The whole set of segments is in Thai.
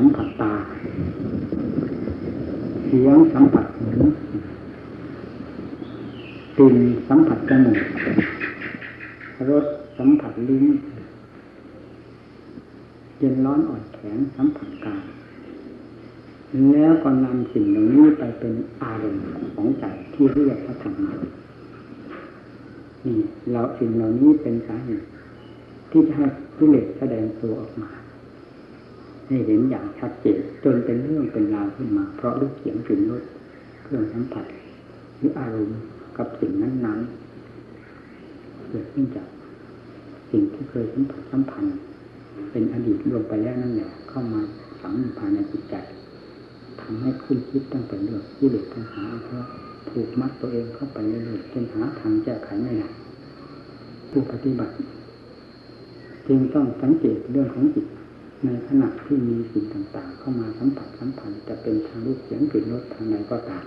สัมผัสตา เสียงสัมผัสหูกลิ่นสัมผัสจมูกรสสัมผัสลิ้นเย็นร้อนอ่อนแข็งสัมผัสกายแล้วก็นำสิ่งเหล่านี้ไปเป็นอารมณ์ของใจที่เรียกว่าธรรมะนี่เราสิ่งเหล่านี้เป็นสาเหตุที่จะให้กิเลสแสดงตัวออกมา ให้เห็นอย่างชัดเจนจนเป็นเรื่องเป็นราวขึ้นมา เพราะรูปเสียงกลิ่นรสเครื่องสัมผัสหรืออารมณ์กับสิ่งนั้นๆเกิดขึ้นจากสิ่งที่เคยสัมผัสสัมพันธ์ เป็นอดีตลงไปแล้วนั่นแหละเข้ามาฝังอยู่ภายในจิตใจทำให้คุณคิดตั้งแต่เรื่องที่เด็กปัญหาเพราะผูกมัดตัวเองเข้าไปเรื่อยๆจนหาทางแก้ไขไม่ได้ผู้ปฏิบัติ จึงต้องสังเกตเรื่องของจิต ในขณะที่มีสิ่งต่างๆ เข้ามาสัมผัสสัมพันธ์จะเป็นทางรูปเสียงกลิ่นรสทางใดก็ตาม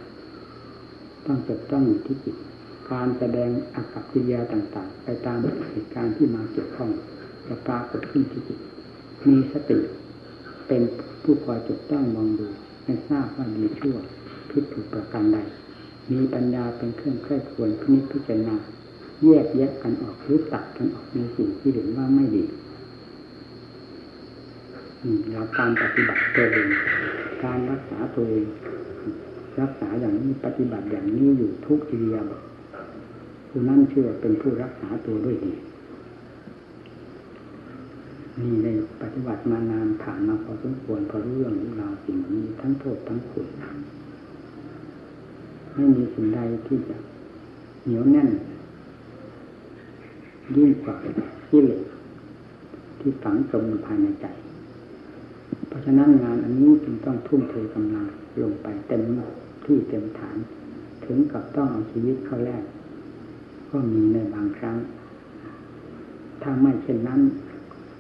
ต้องจดจ้องอยู่ที่จิตการแสดงอากับกิริยาต่างๆ ไปตามเหตุการณ์ที่มาเกี่ยวข้องจะปรากฏขึ้นที่จิตมีสติเป็นผู้คอยจดจ้องมองดูให้ทราบว่าดีชั่วผิดถูกประการใดมีปัญญาเป็นเครื่องใคร่ควรพินิจพิจารณาแยกแยะกันออกหรือตัดกันออกในสิ่งที่เห็นว่าไม่ดี หลักการปฏิบัติตัวเองการรักษาตัวเองรักษาอย่างนี้ปฏิบัติอย่างนี้อยู่ทุกอิริยาบถผู้นั่นเชื่อเป็นผู้รักษาตัวด้วยดีนี่ในปฏิบัติมานานผ่านมาพอสมควรพอรู้เรื่องราวสิ่งนี้ทั้งโทษทั้งคุณไม่มีสิ่งใดที่จะเหนียวแน่น ยิ่งกว่ากิเหลสที่ฝังจมภายในใจ เพราะฉะนั้นงานอันนี้จึงต้องทุ่มเทกำลังลงไปเต็มที่เต็มฐาน ถึงกับต้องเอาชีวิตเข้าแลกก็มีในบางครั้ง ถ้าไม่เช่นนั้น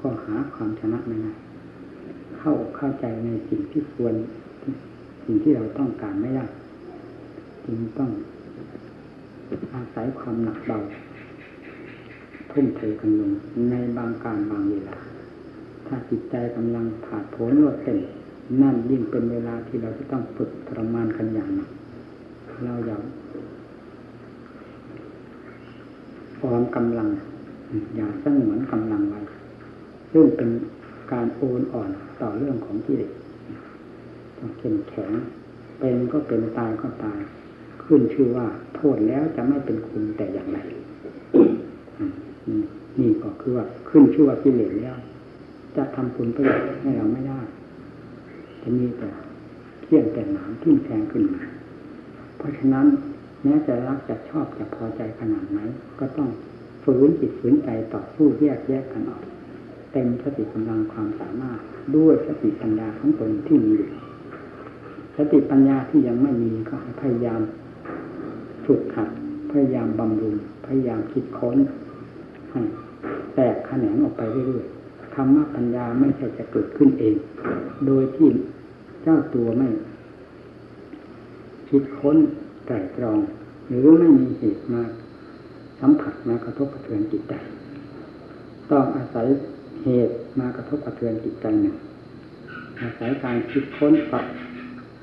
ก็หาความชนะไม่ได้เข้าเข้าใจในสิ่งที่ควรสิ่งที่เราต้องการไม่ได้จึงต้องอาศัยความหนักเบาทุ่มเทกันลงในบางการบางเวลา ถ้าจิตใจกำลังผ่าโผนรวดเต็มนั่นยิ่งเป็นเวลาที่เราจะต้องฝึกทรมานกันอย่างหนักเราอย่าฟอมกำลัง อย่าสงวนกำลังไว้ซึ่งเป็นการโอนอ่อนต่อเรื่องของกิเลสต้องเข้มแข็งเป็นก็เป็นตายก็ตาย ขึ้นชื่อว่า โทษแล้วจะไม่เป็นคุณแต่อย่างไรนี่ก็คือว่าขึ้นชื่อว่ากิเลสแล้ว จะทำคุณประโยชน์ให้เราไม่ได้จะมีแต่เที่ยงแต่หนามทิ้งแทงขึ้นมา เพราะฉะนั้นแม้จะรักจะชอบจะพอใจขนาดไหน ก็ต้องฝืนจิตฝืนใจต่อสู้แยกแยกกันออกเต็มสติกำลังความสามารถด้วยสติปัญญาของตนที่มีอยู่สติปัญญาที่ยังไม่มีก็พยายามฝึกหัดพยายามบำรุงพยายามคิดค้นให้แตกแขนงออกไปเรื่อยๆ ธรรมะปัญญาไม่ใช่จะเกิดขึ้นเอง โดยที่เจ้าตัวไม่ คิดค้นไตรตรอง หรือไม่มีเหตุมาสัมผัสมากระทบกระเทือนจิตใจ ต้องอาศัยเหตุมากระทบกระเทือนจิตใจหนึ่งอาศัยการคิดค้นปรับ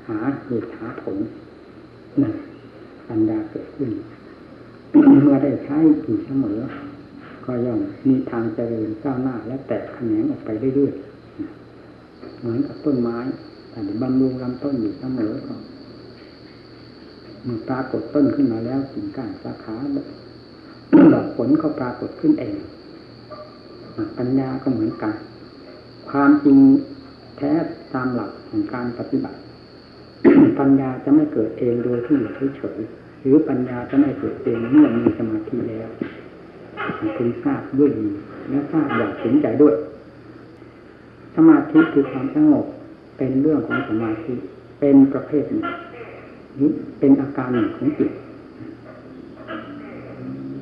หาเหตุหาผลนั่นปัญญาเกิดขึ้นเมื่อได้ใช้อยู่เสมอ ก็ย่อมมีทางเจริญก้าวหน้า และแตกแขนงออกไปเรื่อยๆเหมือนกับต้นไม้แต่บำรุงลำต้นอยู่เสมอก็มันปรากฏต้นขึ้นมาแล้วสิ่งก้านสาขาดอกผลก็ปรากฏขึ้นเองปัญญาก็เหมือนกัน ความจริงแท้ตามหลักของการปฏิบัติ ปัญญาจะไม่เกิดเองโดยที่อยู่เฉยๆหรือปัญญาจะไม่เกิดเองเมื่อมีสมาธิแล้ว พึงทราบด้วยดีและทราบอย่างถึงใจด้วย สมาธิคือความสงบเป็นเรื่องของสมาธิเป็นประเภทหนึ่งรือเป็นอาการหนึ่งของจิต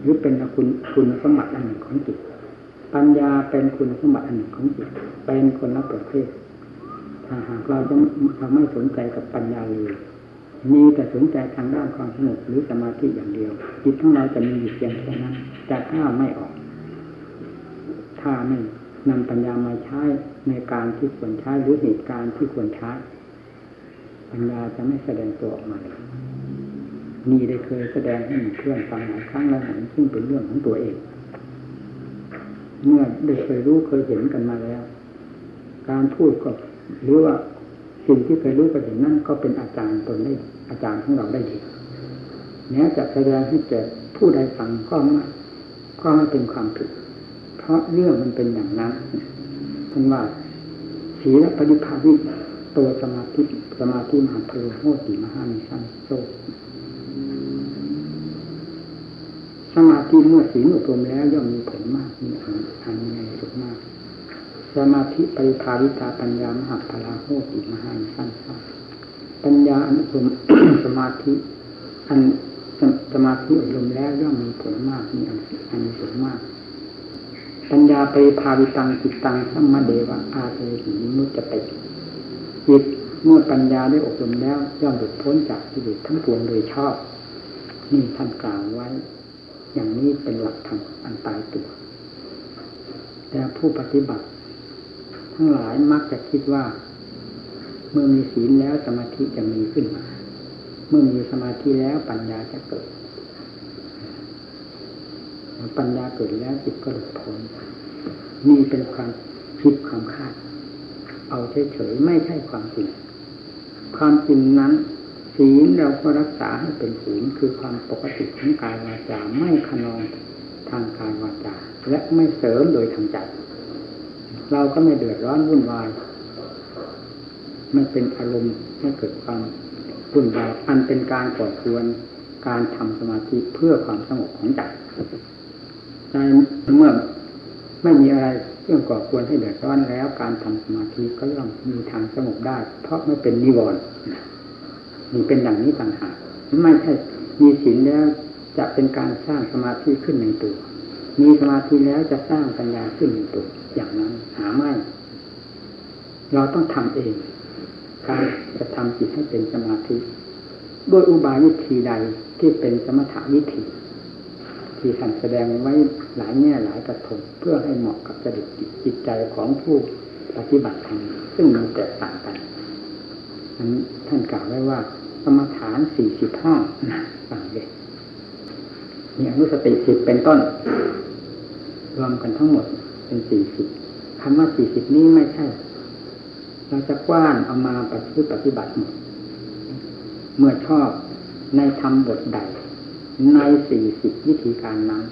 หรือเป็นคุณคุณสมบัติอันหนึ่งของจิตปัญญาเป็นคุณสมบัติอันหนึ่งของจิตเป็นคนละประเภทถ้าหากเราจะเราไม่สนใจกับปัญญาเลย มีแต่สนใจทางด้านความสงบหรือสมาธิอย่างเดียว จิตของเราจะมีอยู่เพียงแค่นั้นจะข้าไม่ออก ถ้าไม่นำปัญญามาใช้ในการที่ควรใช้หรือเหตุการณ์ที่ควรใช้ปัญญาจะไม่แสดงตัวออกมาเลยนี่ได้เคยแสดงให้เพื่อนฟังหลายครั้งแล้วหนซึ่งเป็นเรื่องของตัวเอง เมื่อได้เคยรู้เคยเห็นกันมาแล้ว การพูดก็หรือว่า สิ่งที่เคยรู้เคยเห็นนั่นก็เป็นอาจารย์ตนได้อาจารย์ของเราได้ดีแม้จะแสดงให้แก่ผู้ใดฟังก็ไม่ก็ไม่เป็นความผิด เพราะเรื่องมันเป็นอย่างนั้นท่านว่าศีลปฏิภาวิตัวสมาธิสมาธิมหาพลุโหติมหานิสังโซสมาธิเมื่อศีลอบรมแล้วย่อมมีผลมากมีอันอันในสุดมาก สมาธิปริภาวิตาปัญญามหาพลาโหติมหานสังโซปัญญาอันอบรมสมาธิ อันสมาธิอบรมแล้วย่อมมีผลมากมีอันสุดมาก ปัญญาปริภาวิตังจิตตังสัมมาเดวะอาเทหิมุจติจิตเมื่อปัญญาได้อบรมแล้วย่อมหลุดพ้นจากกิเลสทั้งปวงโดยชอบนี่ท่านกล่าวไว้ อย่างนี้เป็นหลักธรรมอันตายตัว แต่ผู้ปฏิบัติ ทั้งหลายมักจะคิดว่า เมื่อมีศีลแล้วสมาธิจะมีขึ้นมา เมื่อมีสมาธิแล้วปัญญาจะเกิดปัญญาเกิดแล้วจิตก็หลุดพ้นนี่เป็นความคิดความคาด เอาเฉยๆไม่ใช่ความจริง ความจริงนั้นศีลเราก็รักษาให้เป็นศีลคือความปกติของกายวาจาไม่ขนองทางกายวาจาและไม่เสริมโดยทางใจ เราก็ไม่เดือดร้อนวุ่นวายไม่เป็นอารมณ์ให้เกิดความวุ่นวายอันเป็นการก่อควรการทำสมาธิเพื่อความสงบของใจใจเมื่อไม่มีอะไรเรื่องก่อควรให้เดือดร้อนแล้ว การทำสมาธิก็ย่อมมีทางสงบได้ เพราะไม่เป็นนิวรณ์นี่เป็นอย่างนี้ต่างหากไม่ใช่มีศีลแล้วจะเป็นการสร้างสมาธิขึ้นในตัว มีสมาธิแล้วจะสร้างปัญญาขึ้นในตัว อย่างนั้นหาไม่ เราต้องทำเอง การจะทำจิตให้เป็นสมาธิด้วยอุบายวิธีใดที่เป็นสมถะวิธีที่ท่านแสดงไว้หลายแง่หลายกระทงเพื่อให้เหมาะกับจริตจิตใจของผู้ปฏิบัติธรรมซึ่งมันแตกต่างกันนั้นท่านกล่าวไว้ว่าสมถานสี่สิบห้องนะฟังเลยมีอนุสติสิบเป็นต้น รวมกันทั้งหมด เป็นสี่สิบคำว่าสี่สิบนี้ไม่ใช่ เราจะกว้านเอามาปฏิปฏิบัติหมดเมื่อชอบในธรรมบทใด ในสี่สิบวิธีการนั้น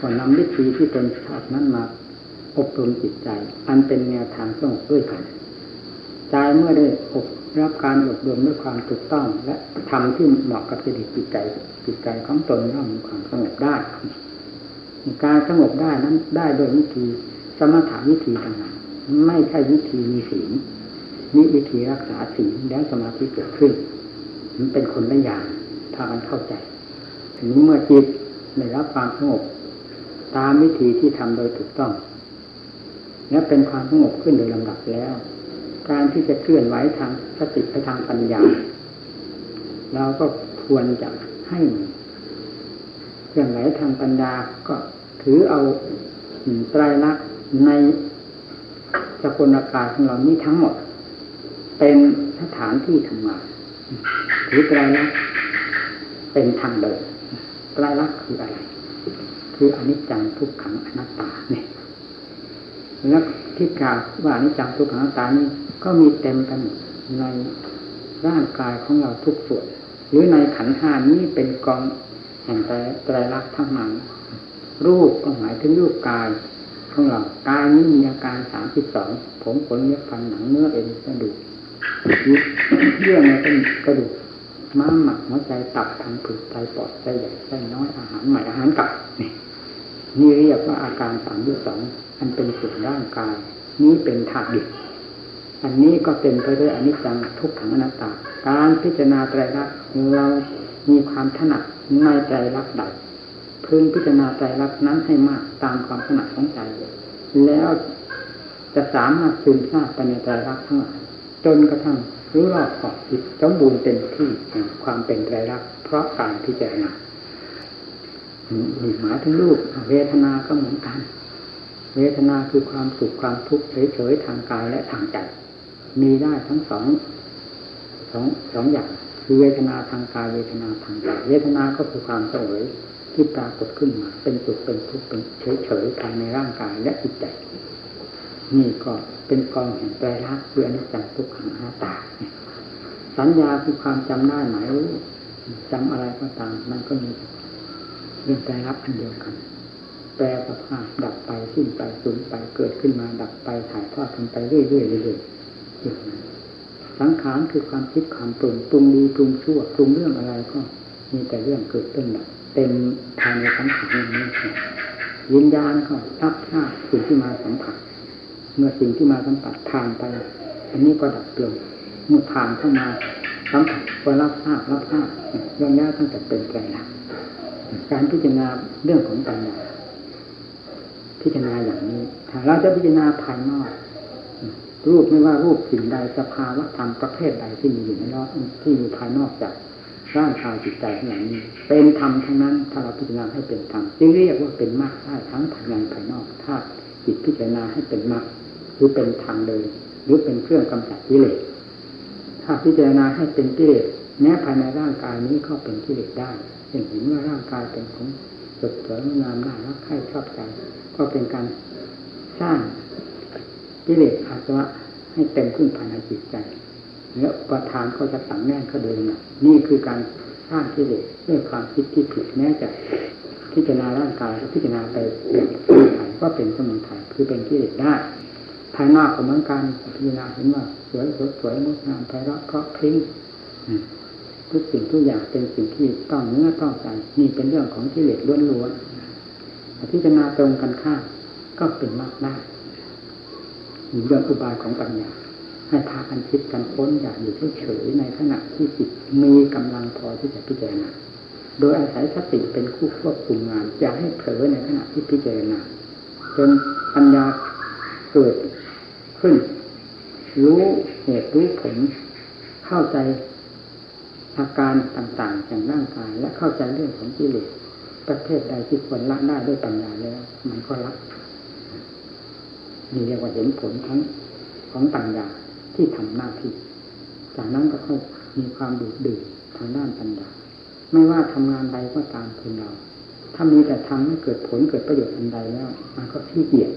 ก็นำวิธีที่ตนชอบนั้นมาอบรมจิตใจ อันเป็นแนวทางสงบด้วยกันใจเมื่อได้อบรับการอบรมด้วยความถูกต้อง และทำที่เหมาะกับจริตจิตใจจิตใจของตนย่อมมีความสงบได้ การสงบได้นั้นได้โดยวิธีสมถาวิธีต่างๆไม่ใช่วิธีมีศีลนี่วิธีรักษาศีลแล้วสมาธิเกิดขึ้น มันเป็นคนละอย่างถ้ามันเข้าใจถึงเมื่อจิตได้รับความสงบตามวิธีที่ทำโดยถูกต้องและเป็นความสงบขึ้นโดยลำดับแล้ว การที่จะเคลื่อนไหวทางสติไปทางปัญญาเราก็ควรจะให้เคลื่อนไหวทางปัญญาก็ ถือเอาไตรลักษณ์ในสกุลกายของเรานี้ทั้งหมด เป็นสถานที่ทำงานถือไตรลักษณ์เป็นทางเดินไตรลักษณ์คืออะไร คืออนิจจังทุกขังอนัตตาเนี่ยแล้วที่กล่าวว่าอนิจจังทุกขังอนัตตานี่ก็มีเต็มกันในร่างกายของเราทุกส่วน หรือในขันห้านี้เป็นกองแห่งไตรลักษณ์ทั้งนั้น รูปก็หมายถึงรูปกายของเรากายนี้มีอาการสามสิบสองผมขนเนื้อฟันหนังเนื้อเอ็นกระดูกเยื่อในกระดูกม้ามหมักหัวใจตับทางผืดไตปอดไตใหญ่ไตน้อยอาหารใหม่อาหารเก่านี่นี่เรียกว่าอาการสามที่สองอันเป็นส่วนร่างกาย นี้เป็นธาตุดิบอันนี้ก็เป็นไปด้วยอนิจจังทุกขังอนัตตา การพิจารณาไตรลักษณ์เรามีความถนัดในไตรลักษณ์ใด พึงพิจารณาไตรลักนั้นให้มากตามความถนัดของใจ แล้วจะสามารถซึมซาบไปในไตรลักทั้งหลายจนกระทั่งรู้รอบขอบจิตสมบูรณ์เต็มที่ความเป็นไตรลักเพราะการพิจารณาหมายถึงรูปเวทนาก็เหมือนกัน เวทนาคือความสุขความทุกข์เฉยๆทางกายและทางใจ มีได้ทั้งสองสองสองอย่างคือเวทนาทางกายเวทนาทางใจเวทนาก็คือความเฉย ที่ปรากฏขึ้นมา เป็นสุขเป็นทุกข์เป็นเฉยๆภายในร่างกายและจิตใจนี่ก็เป็นกองแห่งไตรลักษณ์ด้วยอนิจจังทุกขังหน้าตาสัญญาคือความจำได้หมายรู้จำอะไรก็ตามมันก็มีเรื่องไตรลักษณ์อันเดียวกัน แปลสภาพดับไปสิ้นไปสูญไปเกิดขึ้นมาดับไปถ่ายทอดกันไปเรื่อยๆเรื่อยๆอย่างนั้นสังขารคือความคิดความปรุงปรุงดีปรุงชั่วปรุงเรื่องอะไรก็ มีแต่เรื่องเกิดขึ้นดับ เต็มภายในสังขารนี้วิญญาณก็รับทราบสิ่งที่มาสัมผัส เมื่อสิ่งที่มาสัมผัสผ่านไป อันนี้ก็ดับลงเมื่อผ่านเข้ามาสัมผัสก็รับทราบรับทราบเรื่องนี้ตั้งแต่เป็นไตรลักษณ์การพิจารณาเรื่องของปัญญาพิจารณาอย่างนี้ถ้าเราจะพิจารณาภายนอกรูปไม่ว่ารูปสิ่งใดสภาวะธรรมประเภทใดที่มีอยู่ในรอบที่มีภายนอกจาก ร่างกายจิตใจอย่างนี้เป็นธรรมทั้งนั้น ถ้าเราพิจารณาให้เป็นธรรมจึงเรียกว่าเป็นมรรคได้ทั้งภายในภายนอกถ้าจิตพิจารณาให้เป็นมรรคหรือเป็นทางเดินหรือเป็นเครื่องกำจัดกิเลสถ้าพิจารณาให้เป็นกิเลสแม้ภายในร่างกายนี้ก็เป็นกิเลสได้เห็นเห็นว่าร่างกายเป็นของสดสวยงามน่ารักใคร่ชอบใจก็เป็นการสร้างกิเลสอาสวะให้เต็มขึ้นภายในจิตใจ แล้วประธานก็จะตั้งแน่นเขาเดินนะนี่คือการสร้างกิเลสด้วยความคิดที่ผิดแม้จะพิจารณาร่างกายพิจารณาไปอย่างก็เป็นสมุทัยคือเป็นกิเลสได้ภายนอกก็เหมือนกันพิจารณาเห็นว่า สวยสดสวยงดงามไพเราะเพราะพริ้งทุกสิ่งทุกอย่างเป็นสิ่งที่ต้องเนื้อต้องใจนี่เป็นเรื่องของกิเลสล้วนๆพิจารณาตรงกันข้ามก็เป็นมากได้เรื่องอุบายของปัญญา ให้พากันคิดกันค้นอย่าอยู่เฉยๆในขณะที่จิตมีกำลังพอที่จะพิจารณาโดยอาศัยสติเป็นคู่ควบคุมงานอย่าให้เผลอในขณะที่พิจารณาจนปัญญาเกิดขึ้น รู้เหตุรู้ผล เข้าใจอาการต่างๆอย่างร่างกายและเข้าใจเรื่องของกิเลสประเภทใดที่ควรละได้ด้วยปัญญาแล้ว มันก็ละนี่เรียกว่าเห็นผลทั้งของปัญญา ที่ทำหน้าที่ จากนั้นก็ค่อยมีความดูดดื่มทางด้านปัญญาไม่ว่าทำงานใดก็ตามคนเรา ถ้ามีแต่ทำให้เกิดผลเกิดประโยชน์อันใดแล้วมันก็ขี้เกียจ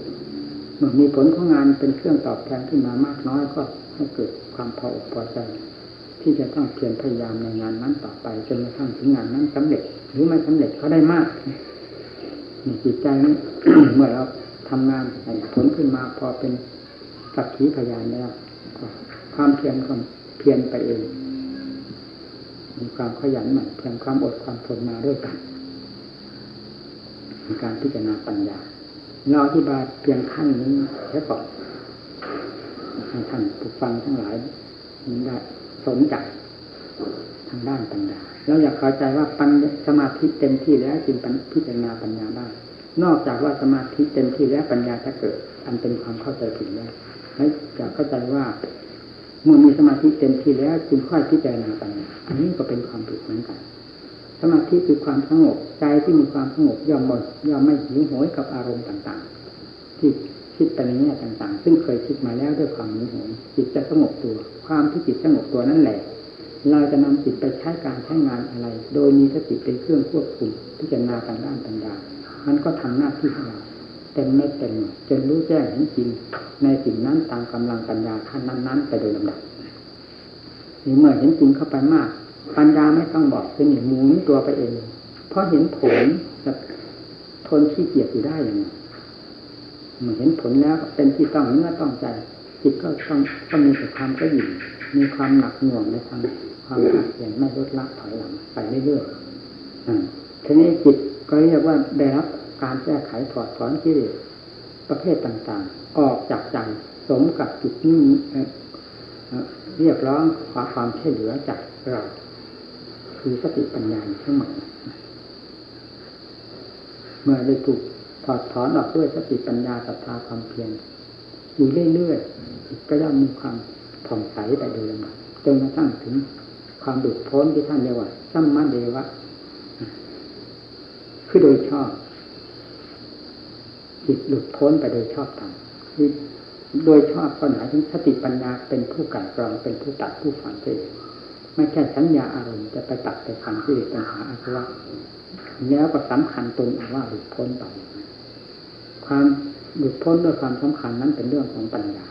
เมื่อมีผลของงานเป็นเครื่องตอบแทนขึ้นมามากน้อยก็ให้เกิดความพออกพอใจที่จะต้องเพียรพยายามในงานนั้นต่อไปจนกระทั่งถึงงานนั้นสำเร็จ หรือไม่สำเร็จก็ได้มากนี่จิตใจนี้เมื่อเราทำงานผลขึ้นมาพอเป็นสักขีพยานแล้ว ความเพียรก็เพียรไปเอง มีความขยันหมั่นเพียรความอดความทนมาด้วยกันในการพิจารณาปัญญาเราอธิบายเพียงขั้นนี้แค่ก่อนให้ท่านผู้ฟังทั้งหลายได้สนใจทางด้านปัญญาแล้วอยากเข้าใจว่าปัญสมาธิเต็มที่แล้วจึงพิจารณาปัญญาได้ นอกจากว่าสมาธิเต็มที่แล้วปัญญาจะเกิด อันเป็นความเข้าใจผิดแล้ว ให้จะเข้าใจว่าเมื่อมีสมาธิเต็มที่แล้วจึงค่อยพิจารณาปัญญาอันนี้ก็เป็นความผิดเหมือนกัน สมาธิคือความสงบใจที่มีความสงบย่อมหมดย่อมไม่หิวโหยกับอารมณ์ต่างๆ ที่คิดไปในแง่ต่างๆ ซึ่งเคยคิดมาแล้วด้วยความหิวโหยจิตจะสงบตัว ความที่จิตสงบตัวนั่นแหละ เราจะนำจิตไปใช้การใช้งานอะไร โดยมีสติเป็นเครื่องควบคุมพิจารณาทางด้านปัญญามันก็ทำหน้าที่ของเรา เต็มเม็ดเต็มหน่วยจนรู้แจ้งเห็นจริงในสิ่งนั้นตามกำลังปัญญาขั้นนั้นๆไปโดยลำดับนี่เมื่อเห็นจริงเข้าไปมาก ปัญญาไม่ต้องบอกเป็นอย่างหมุนตัวไปเอง เพราะเห็นผลจะทนขี้เกียจอยู่ได้อย่างนี้เมื่อเห็นผลแล้วเป็นที่ต้องเนื้อต้องใจจิตก็ต้องก็มีแต่ความก็ยิ่มีความหนักหน่วงในทางความขัดแย้งไม่ลดละถอยหลังไปเรื่อยๆทีนี้จิตก็เรียกว่าได้รับ การแก้ไขถอดถอนกิเลสประเภทต่างๆ ออกจากใจสมกับจุดนี้เรียกร้องขอความช่วยเหลือจากเราคือสติปัญญาทั้งหมดเมื่อได้ถูกถอดถอนออกด้วยสติปัญญาศรัทธาความเพียรอยู่เรื่อยๆก็ย่อมมีความผ่องใสไปโดยลำดับจนกระทั่งถึงความดุดพ้นที่ท่านเรียกว่าสัมมาเดวะคือโดยชอบ จิตหลุดพ้นไปโดยชอบธรรมคือโดยชอบก็หมายถึงสติปัญญาเป็นผู้กันกรองเป็นผู้ตัดผู้ฝังเองไม่ใช่สัญญาอารมณ์จะไปตัดไปฝังที่เด็ปัญหาอาสวะแล้วก็สำคัญตนว่าหลุดพ้นไปความหลุดพ้นด้วยความสำคัญนั้นเป็นเรื่องของปัญญา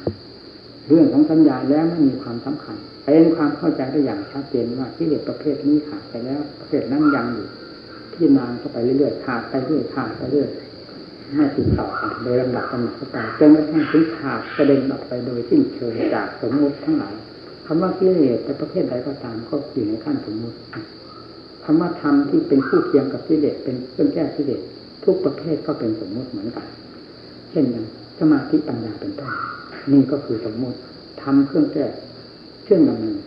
เรื่องของสัญญาแล้วไม่มีความสำคัญเป็นความเข้าใจได้อย่างชัดเจนว่าที่เด็กประเภทนี้ขาดไปแล้วประเภทนั้นยังอยู่ที่นานเข้าไปเรื่อยๆขาดไปเรื่อยขาดไปเรื่อย ไม่ติดต่อกันโดยลำดับลำดับเข้าไปจนกระทั่งถึงขาดกระเด็นออกไปโดยสิ้นเชิงจากสมมุติทั้งหลายคำว่ากิเลสในประเภทใดก็ตามก็อยู่ในขั้นสมมุติคำว่าธรรมที่เป็นผู้เคียงกับกิเลสเป็นเครื่องแก้กิเลสทุกประเภทก็เป็นสมมุติเหมือนกัน เช่นอย่างสมาธิปัญญาเป็นต้นนี่ก็คือสมมุติทำเครื่องแก้เครื่องดำเนิน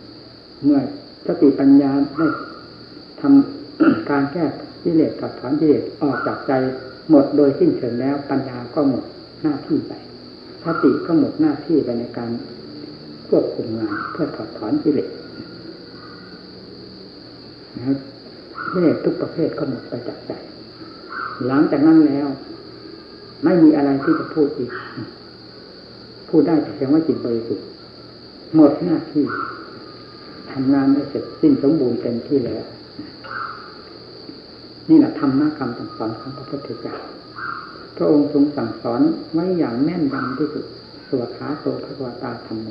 เมื่อสติปัญญาได้ทำการแก้กิเลสกับถอนกิเลสออกจากใจ หมดโดยสิ้นเชิงแล้วปัญญาก็หมดหน้าที่ไปสติก็หมดหน้าที่ไปในการควบคุมงานเพื่อถอดถอนกิเลสนะครับกิเลสทุกประเภทก็หมดไปจากใจ หลังจากนั้นแล้ว ไม่มีอะไรที่จะพูดอีก พูดได้แต่เพียงว่าจิตบริสุทธิ์หมดหน้าที่ทำงานได้เสร็จสิ้นสมบูรณ์เต็มที่แล้ว นี่แหละธรรมะคำสั่งสอนของพระพุทธเจ้าพระองค์ทรงสั่งสอนไว้อย่างแน่นยำที่สุดสวขาโตพระวตาธรรมโม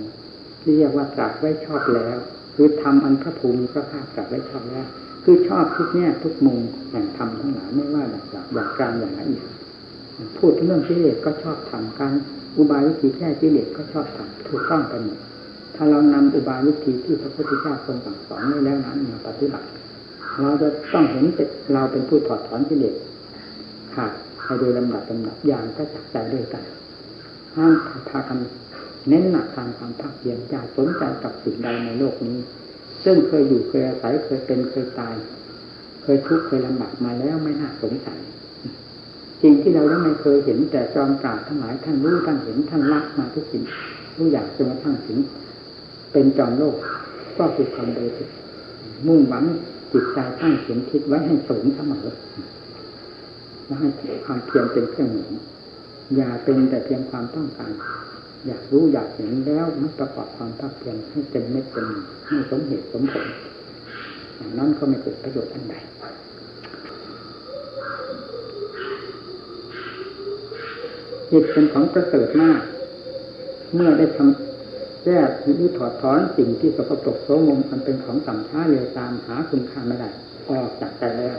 ที่เรียกว่าตรัสไว้ชอบแล้ว คือทำอันพระภูมิพระภาคตรัสไว้ชอบแล้ว คือชอบทุกแง่ทุกมุมแห่งธรรมทั้งหลายไม่ว่าอย่างอย่างกลางอย่างละเอียดพูดเรื่องกิเลสก็ชอบทำการอุบายวิธีแก้กิเลสก็ชอบทำถูกต้องไปหมดถ้าเรานำอุบายวิธีที่พระพุทธเจ้าทรงสั่งสอนไว้แล้วนั้นมาปฏิบัติ เราจะต้องเห็นเราเป็นผู้ถอดถอนกิเลสขาดไปโดยลำดับลำดับอย่างก็จักใจด้วยกันห้ามพากันเน้นหนักทางความภาคเพียรอย่าสนใจกับสิ่งใดในโลกนี้ ซึ่งเคยอยู่เคยอาศัยเคยเป็นเคยตาย เคยทุกข์เคยลำบากมาแล้วไม่น่าสงสัยสิ่งที่เราไม่เคยเห็นแต่จอมปราดทั้งหลายท่านรู้ท่านเห็นท่านรักมาทุกสิ่งทุกอย่างจนกระทั่งถึงเป็นจอมโลกก็คือความบริสุทธิ์มุ่งหวัง จิตใจตั้งเข็มทิศไว้ให้สูงเสมอและให้ความเพียรเป็นเครื่องหนุนอย่าเป็นแต่เพียงความต้องการ อยากรู้อยากเห็นแล้วไม่ประกอบความภาคเพียรให้เต็มเม็ดเต็มให้สมเหตุสมผลอย่างนั้นก็ไม่เกิดประโยชน์อันใดจิตเป็นของประเสริฐมาก เมื่อได้ทำ แก้หรือถอดถอนสิ่งที่สกปรกโสมมมันเป็นของต่ำช้าเร็วตามหาคุณค่าไม่ได้ออกจากใจแล้ว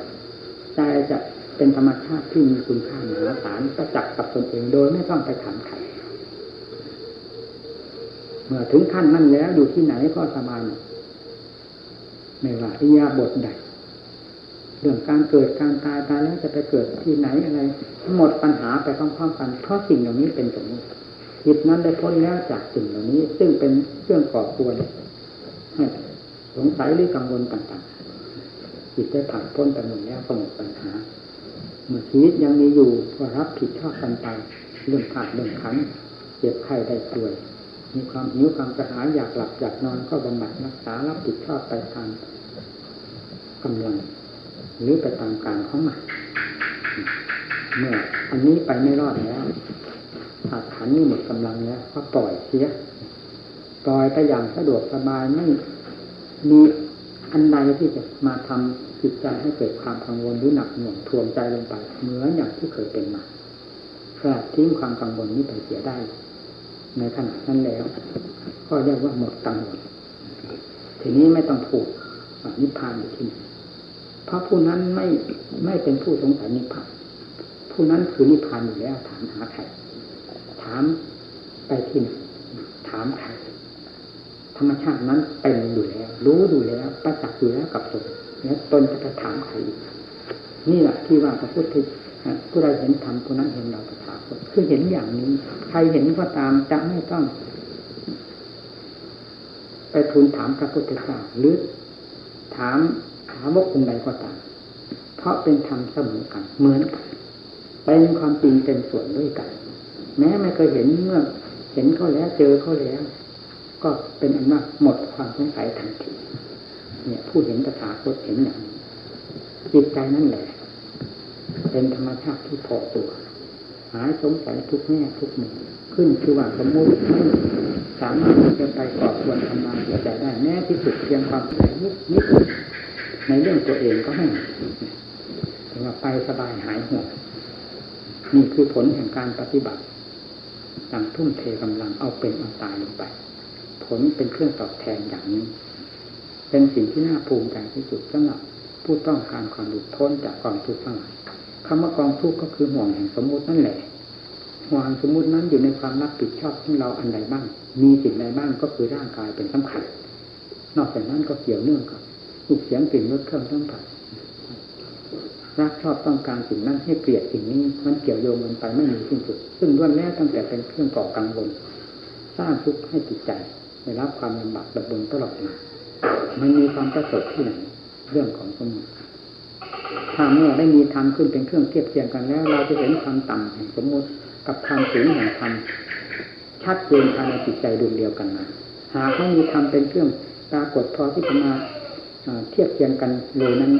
ใจจะเป็นธรรมชาติที่มีคุณค่ามหาศาลประจักษ์กับตนเองโดยไม่ต้องไปถามใครเมื่อถึงขั้นนั้นแล้วอยู่ที่ไหนก็สบายไม่ว่าอิยาบทใดเรื่องการเกิดการตายตายแล้วจะไปเกิดที่ไหนอะไรหมดปัญหาไปพร้อมๆกันเพราะสิ่งเหล่านี้เป็นสมมติ จิตนั้นได้พ้นแล้วจากสิ่งเหล่านี้ ซึ่งเป็นเครื่องก่อตัวให้สงสัยหรือกังวลต่างๆ จิตได้ผ่านพ้นไปหมดแล้วก็หมดปัญหา เมื่อชีวิตยังมีอยู่ก็รับผิดชอบกันไปเรื่องขาดเรื่องขันเจ็บไข้ได้ป่วย มีความหิวความกระหายอยากหลับอยากนอนก็บำบัดรักษารับผิดชอบไปทางกำลังหรือไปตามการของมันเมื่ออันนี้ไปไม่รอดแล้ว อาถรรพ์นี่หมดกำลังแล้วก็ปล่อยเสียปล่อยไปอย่างสะดวกสบายไม่มีอันใดที่จะมาทำจิตใจให้เกิดความกังวลหรือหนักหน่วงทวงใจลงไปเหมือนอย่างที่เคยเป็นมาแค่ทิ้งความกังวลนี้ไปเสียได้ ในขณะนั้นแล้ว ก็เรียกว่าหมดกังวลทีนี้ไม่ต้องผูกนิพพานอยู่ที่ไหนเพราะผู้นั้นไม่ไม่เป็นผู้สงสัยนิพพานผู้นั้นคือนิพพานอยู่แล้วถามหาใครามไปที่ไหนถามใครธรรมชาตินั้นเป็นอยู่แล้ว รู้อยู่แล้วประจักษ์อยู่แล้วกับตนแล้วตนจะไปถามใครนี่แหละที่ว่าพระพุทธผู้ใดเห็นธรรมผู้นั้นเห็นเราตถาคตคือเห็นอย่างนี้ ใครเห็นก็ตามจะไม่ต้อง ไปทูลถามพระพุทธเจ้าหรือถามถามว่าองค์ใดก็ตาม เพราะเป็นธรรมเสมอกันเหมือนกันเป็นความจริงเป็นส่วนด้วยกัน แม้ไม่เคยเห็นเมื่อเห็นเขาแล้วเจอเขาแล้ว ก็เป็นอันว่าหมดความสงสัยทันทีเนี่ยผู้เห็นตถาคตเห็นอย่างจิตใจนั่นแหละ เป็นธรรมชาติที่พอตัว หายสงสัยทุกแง่ทุกมุมขึ้นคือว่าสมมุติไม่สามารถจะไปก่อควรทำงานหัวใจได้แม้ที่สุดเพียงความใจนิดนิดในเรื่องตัวเองก็ให้ถือว่าไปสบายหายห่วงนี่คือผลแห่งการปฏิบัติ ต่างทุ่มเทกำลังเอาเป็นเอาตายลงไป ผลเป็นเครื่องตอบแทนอย่างนี้ เป็นสิ่งที่น่าภูมิใจที่สุดสำหรับผู้ต้องการความหลุดพ้นจากกองทุกข์ทั้งหลายคำว่ากองทุกข์ก็คือห่วงแห่งสมมุตินั่นแหละห่วงสมมุตินั้นอยู่ในความรับผิดชอบของเราอันใดบ้าง มีสิ่งใดบ้างก็คือร่างกายเป็นสำคัญ นอกจากนั้นก็เกี่ยวเนื่องกับรูปเสียงกลิ่นรสเครื่องสัมผัส รักชอบต้องการสิ่งนั้นให้เกลียดสิ่งนี้ มันเกี่ยวโยงกันไปไม่มีสิ้นสุด ซึ่งล้วนแล้วตั้งแต่เป็นเครื่องก่อกังวลสร้างทุกข์ให้จิตใจได้รับความลำบากระบนตลอดมามันมีความประสริฐที่ไหนเรื่องของสมมติถ้าเมื่อได้มีธรรมขึ้นเป็นเครื่องเทียบเทียงกันแล้ว เราจะเห็นความต่ำแห่งสมมติกับความสูงแห่งธรรมชัดเจนภายในจิตใจดวงเดียวกันนะหากไม่มีธรรมเป็นเครื่องปรากฏพอที่จะมาเทียบเทียงกันเลยนั้น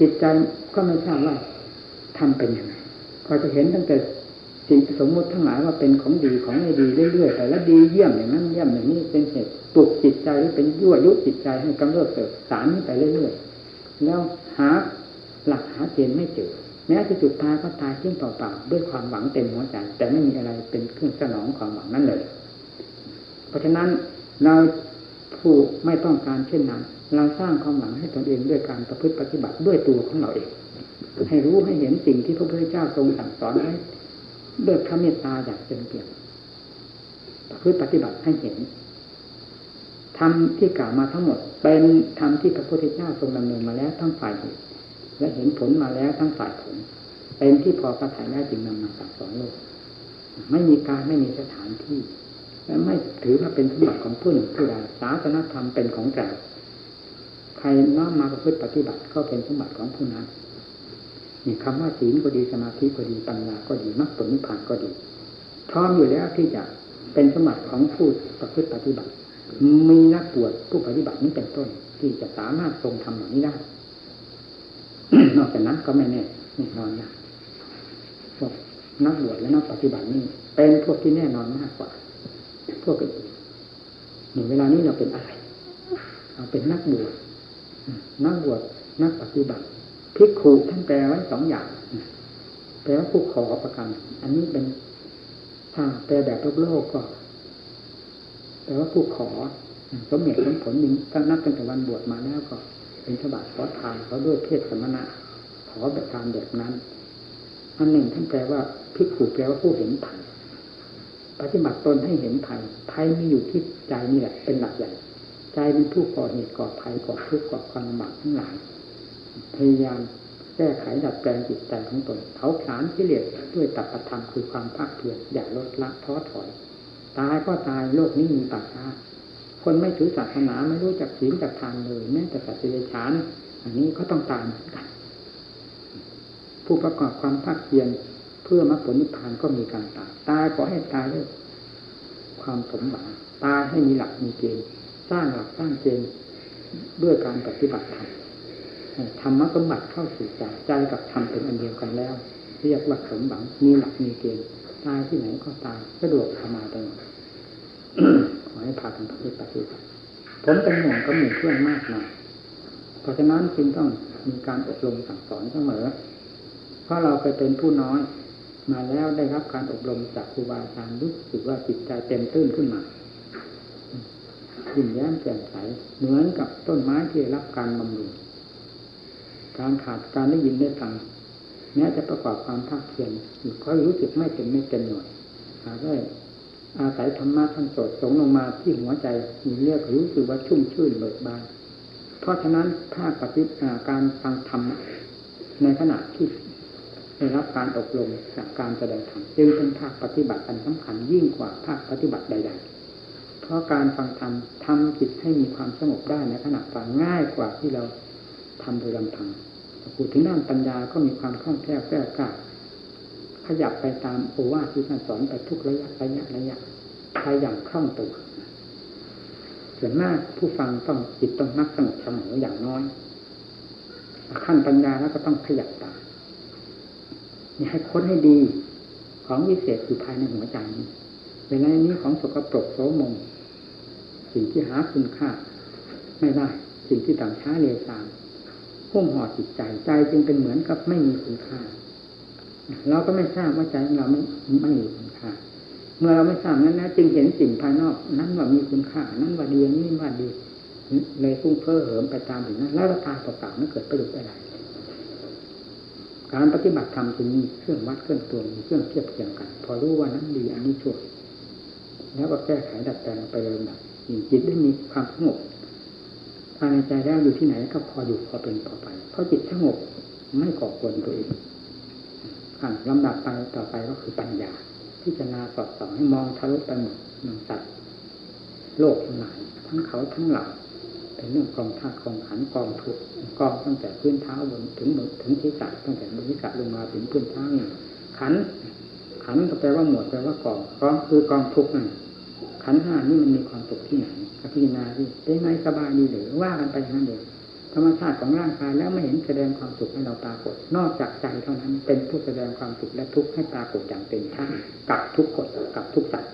จิตใจ ก็ไม่ทราบว่าทำเป็นยังไงพอจะเห็นตั้งแต่สิ่งสมมติทั้งหลายว่าเป็นของดีของไม่ดีเรื่อยๆแต่ละดีเยี่ยมอย่างนั้นเยี่ยมอย่างนี้เป็นเหตุปลุกจิตใจหรือเป็นยั่วยุจิตใจให้กำเริบเกิดสารนี้ไปเรื่อยๆแล้วหาหลักหาเกณฑ์ไม่เจอแม้ที่สุดตายก็ตายเพียงเปล่าๆด้วยความหวังเต็มหัวใจแต่ไม่มีอะไรเป็นเครื่องสนองความหวังนั้นเลย เพราะฉะนั้นเรา ผู้ไม่ต้องการเช่นนั้น เราสร้างความหวังให้ตนเองด้วยการประพฤติปฏิบัติด้วยตัวของเราเอง ให้รู้ให้เห็นสิ่งที่พระพุทธเจ้าทรงสั่งสอนไว้ด้วยพระเมตตาอย่างเต็มเปี่ยมประพฤติปฏิบัติให้เห็นธรรมที่กล่าวมาทั้งหมด เป็นธรรมที่พระพุทธเจ้าทรงดำเนินมาแล้วทั้งฝ่ายเหตุและเห็นผลมาแล้วทั้งฝ่ายผล เป็นที่พอประทัยได้จึงนำมาสั่งสอนโลก ไม่มีการไม่มีสถานที่ และไม่ถือว่าเป็นสมบัติของผู้หนึ่งผู้ใดศาสนธรรมเป็นของเราใครน้อมมาประพฤติปฏิบัติก็เป็นสมบัติของผู้นั้นนี่คำว่าศีลก็ดีสมาธิก็ดีปัญญาก็ดีมรรคผลนิพพานก็ดี พร้อมอยู่แล้วที่จะเป็นสมบัติของผู้ประพฤติปฏิบัติ มีนักบวชผู้ปฏิบัตินี้เป็นต้น ที่จะสามารถทรงทำอย่างนี้ได้ นอกจากนั้นก็ไม่แน่แน่นอนนะพวกนักบวชและนักปฏิบัตินี่เป็นพวกที่แน่นอนมากกว่า พวกอื่นหนึ่งเวลานี้เราเป็นอะไรเราเป็นนักบวชนักบวชนักปฏิบัติพิกขูท่านแปลไว้สองอย่างแปลว่าผู้ขอประกัน อันนี้เป็นถ้าแปลแบบโลกโลกก็แปลว่าผู้ขอสมเหตุสมผลนึงก็นับตั้งแต่วันบวชมาแล้วก็ เป็นฉบับขอทานเขาด้วยเพศสมณะขอแบบทานแบบนั้น อันหนึ่งท่านแปลว่าพิกขูแปลว่าผู้เห็นภัย ปฏิบัติตนให้เห็นภัยภัยมีอยู่ที่ใจนี่แหละเป็นหลักใหญ่ใจเป็นผู้ก่อเหตุก่อภัยก่อทุกข์ก่อความลำบากทั้งหลายพยายามแก้ไขดัดแปลงจิตใจของตนเขาขานกิเลสด้วยตัปธรรมคือความภาคเพียรอย่าลดละท้อถอย ตายก็ตายโลกนี้มีปัจจัยคนไม่ถือศาสนาไม่รู้จักศีลจักทานเลยแม้แต่สัตว์เดรัจฉานอันนี้ก็ต้องตายเหมือนกันผู้ประกอบความภาคเพียร เพื่อมรรคผลนิพพานก็มีการตายตายก็ให้ตายด้วยความสมหวังตายให้มีหลักมีเกณฑ์สร้างหลักสร้างเกณฑ์ด้วยการปฏิบัติธรรมธรรมะสมบัติเข้าสู่ใจใจกับธรรมเป็นอันเดียวกันแล้ว เรียกว่าสมบังมีหลักมีเกณฑ์ตายที่ไหนก็ตายสะดวกสบายไปหมดขอให้พากันปฏิบัติผมเป็นห่วงก็มีเพื่อนมากนะเพราะฉะนั้นจึงต้องมีการอบรมสั่งสอนเสมอ เพราะเราไปเป็นผู้น้อย มาแล้วได้รับการอบรมจากครูบาอาจารย์รู้สึกว่าจิตใจเต็มตื้นขึ้นมายิ้มแย้มแจ่มใสเหมือนกับต้นไม้ที่ได้รับการบำรุงการขาดการได้ยินได้ฟังแม้จะประกอบความภาคเพียรอยู่ก็รู้สึกไม่เต็มไม่เต็มหน่วยหาได้อาศัยธรรมะท่านสดสงลงมาที่หัวใจมีเรียกรู้สึกว่าชุ่มชื่นเบิกบานเพราะฉะนั้นภาคปฏิการฟังธรรมในขณะที่ ได้รับการอบรมจากการแสดงธรรมจึงเป็นภาคปฏิบัติอันสำคัญยิ่งกว่าภาคปฏิบัติใด ๆ เพราะการฟังธรรมทำจิตให้มีความสงบได้ในขณะฟังง่ายกว่าที่เราทำโดยลำพังพูดถึงด้านปัญญาก็มีความคล่องแคล่วแก้วกล้าขยับไปตามโอวาทที่ท่านสอนไปทุกระยะระยะระยะไปอย่างคล่องตัวส่วนมากผู้ฟังต้องจิตต้องนักสงบเสมออย่างน้อยขั้นปัญญาแล้วก็ต้องขยับตาม ให้ค้นให้ดี ของวิเศษอยู่ภายในหัวใจนี้เวลานี้ของสกปรกโสมมสิ่งที่หาคุณค่า ไม่ได้ สิ่งที่ต่างช้าเร็วซามพุ่มห่อจิตใจใจจึงเป็นเหมือนกับไม่มีคุณค่า เราก็ไม่ทราบว่าใจของเราไม่ไม่มีคุณค่า เมื่อเราไม่ทราบนั้นนะจึงเห็นสิ่งภายนอกนั้นว่ามีคุณค่า นั้นว่าดีนี่ว่าดีเลยพุ่งเพ้อเหิมไปตามถึงนั้น แล้วตาเปล่าๆไม่เกิดประโยชน์อะไร การปฏิบัติธรรมจึงมีเครื่องวัดเครื่องตวงมีเครื่องเทียบเทียงกัน พอรู้ว่านั้นดีอันนี้ชั่วแล้วก็แก้ไขดัดแปลงไปเลยนะจิตได้มีความสงบภายในใจแล้วอยู่ที่ไหนก็พออยู่พอเป็นพอไป เพราะจิตสงบไม่ก่อกวนตัวเองขั้นลำดับไปต่อไปก็คือปัญญา พิจารณาสอบสองให้มองทะลุไปหมดหนึ่งสัตว์โลกทั้งหลายทั้งเขาทั้งเหล่า เป็นเรื่องกองธาตุกองขันกองทุกกองตั้งแต่พื้นเท้าบนถึงถึงศีรษะตั้งแต่บนศีรษะลงมาถึงพื้นเท้านี่ขันขันก็แปลว่าหมวดแปลว่ากองกองคือกองทุกนั่นขันห้านี่มันมีความสุขที่ไหนอภินาที่เป็นไงสบายดีหรือว่ากันไปอย่นั้นเองธรรมชาติของร่างกายแล้วไม่เห็นแสดงความสุขให้เราปรากฏ นอกจากใจเท่านั้นเป็นผู้แสดงความสุขและทุกข์ให้ปรากฏอย่างเต็มที่กับทุกคนกับทุกสัตว์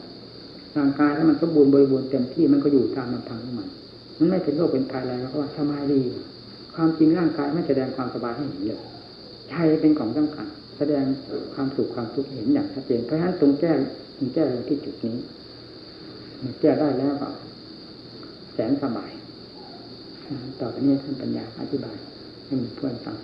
ร่างกายถ้ามันสมบูรณ์บริบูรณ์เต็มที่มันก็อยู่ตามลำพังของมัน มันไม่เป็นโรคเป็นภัยอะไรแล้วก็ว่าสบายดี ความจริงร่างกายไม่แสดงความสบายให้เห็นเลยใจเป็นของสำคัญแสดงความสุขความทุกข์เห็นอย่างชัดเจนเพราะฉะนั้นตรงแก้ตรงแก้ลยที่จุดนี้แก้ได้แล้วก็แสนสบายต่อไปนี้ท่านปัญญาอธิบายให้มีเพื่อนฟัง